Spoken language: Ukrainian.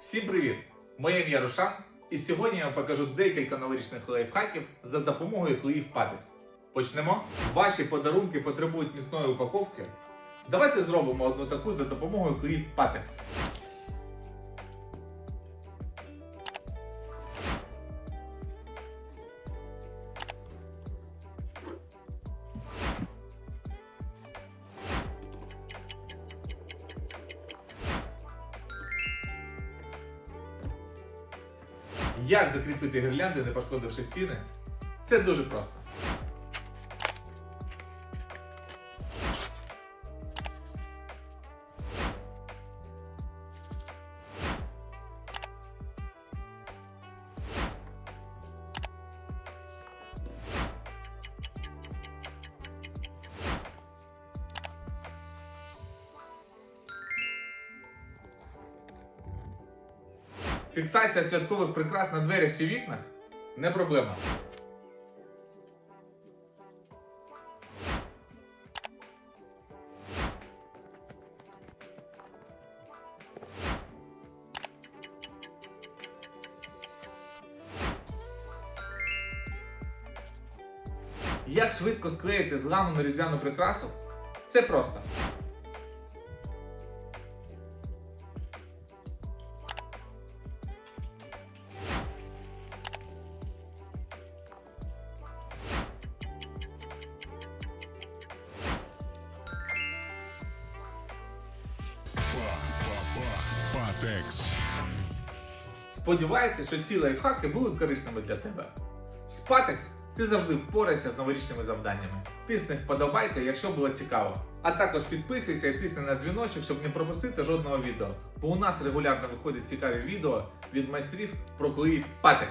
Всім привіт! Моє ім'я Рушан, і сьогодні я вам покажу декілька новорічних лайфхаків за допомогою клеїв Patex. Почнемо. Ваші подарунки потребують міцної упаковки. Давайте зробимо одну таку за допомогою клеїв Patex. Як закріпити гірлянди, не пошкодивши стіни? Це дуже просто. Фіксація святкових прикрас на дверях чи вікнах не проблема. Як швидко склеїти зламану різдвяну прикрасу? Це просто. Патекс. Сподіваюся, що ці лайфхаки будуть корисними для тебе. З Patex ти завжди впорайся з новорічними завданнями. Тисни вподобайку, якщо було цікаво. А також підписуйся і тисни на дзвіночок, щоб не пропустити жодного відео. Бо у нас регулярно виходять цікаві відео від майстрів про клеї Patex.